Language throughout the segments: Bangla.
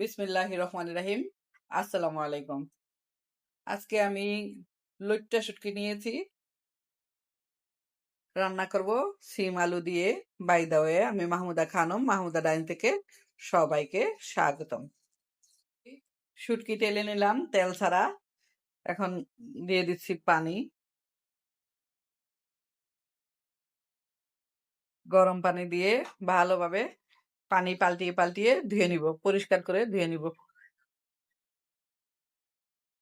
বিসমিল্লাহ রহমান রাহিম। আসসালামু আলাইকুম। আজকে আমি লইট্টা শুটকি নিয়েছি। রান্না করব সিম আলু দিয়ে। বাই দা ওয়ে, আমি মাহমুদা খানম, মাহমুদা ডাইন থেকে সবাইকে স্বাগতম। শুটকি টেলে নিলাম, তেল ছাড়া। এখন দিয়ে দিচ্ছি পানি। গরম পানি দিয়ে ভালোভাবে পানি পাল্টিয়ে পাল্টিয়ে ধুয়ে নিব, পরিষ্কার করে ধুয়ে নিব।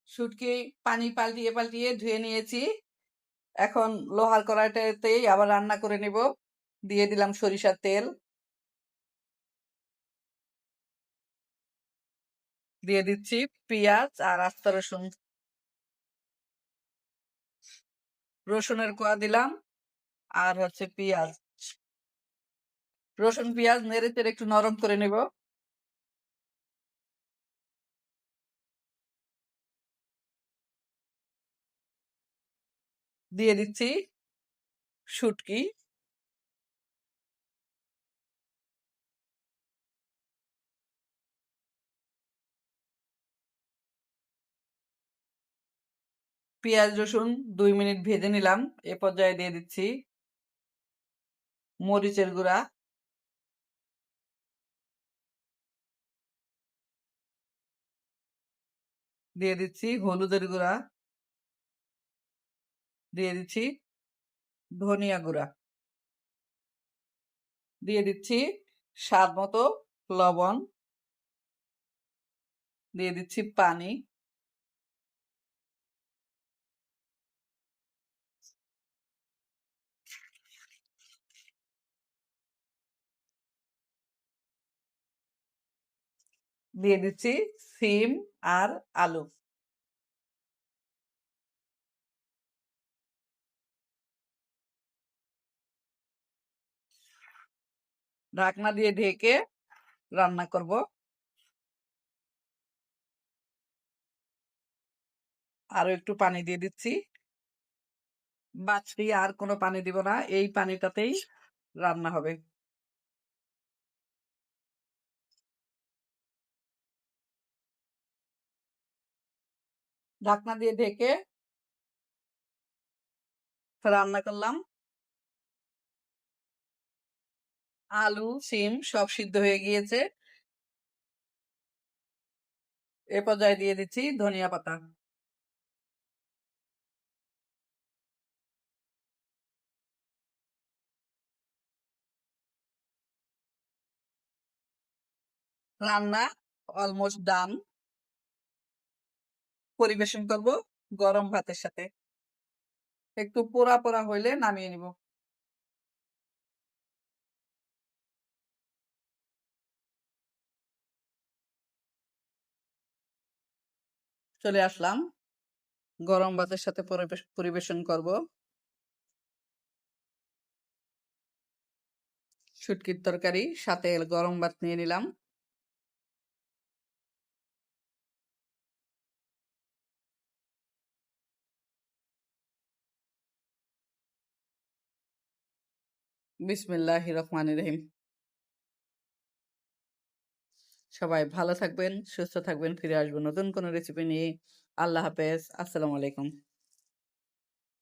শুটকি পানি পাল্টিয়ে পাল্টিয়ে ধুয়ে নিয়েছি। এখন লোহার কড়াইটাতেই আবার রান্না করে নিব। দিয়ে দিলাম সরিষার তেল। দিয়ে দিচ্ছি পেঁয়াজ আর আস্তা রসুন। রসুনের কোয়া দিলাম আর হচ্ছে পেঁয়াজ। রসুন, পেঁয়াজ নেড়ে চেড়ে একটু নরম করে নেব। দিয়ে দিচ্ছি শুটকি। পেঁয়াজ, রসুন দুই মিনিট ভেজে নিলাম। এ পর্যায়ে দিয়ে দিচ্ছি মরিচের গুঁড়া। দিয়ে দিচ্ছি হলুদের গুঁড়া। দিয়ে দিচ্ছি ধনিয়া গুঁড়া। দিয়ে দিচ্ছি স্বাদ মতো লবণ। দিয়ে দিচ্ছি পানি। দিয়ে দিচ্ছি সিম আর আলু। ঢাকনা দিয়ে ঢেকে রান্না করব। আরও একটু পানি দিয়ে দিচ্ছি। বাছড়ি আর কোনো পানি দিব না, এই পানিটাতেই রান্না হবে। ঢাকনা দিয়ে ঢেকে রান্না করলাম। আলু সিম সব সিদ্ধ হয়ে গিয়েছে। এ পর্যায়ে দিয়ে দিচ্ছি ধনিয়া পাতা। রান্না অলমোস্ট ডান পরিবেশন করব গরম ভাতের সাথে। একটু পোড়া পোড়া হইলে নামিয়ে নিব। চলে আসলাম। গরম ভাতের সাথে পরিবেশন করব। শুটকির তরকারি, সাথে গরম ভাত নিয়ে নিলাম। বিসমিল্লাহ রহমান রহিম। সবাই ভালো থাকবেন, সুস্থ থাকবেন, ফিরে আসব নতুন কোনো রেসিপি নিয়ে। আল্লাহ হাফেজ, আসসালামু আলাইকুম।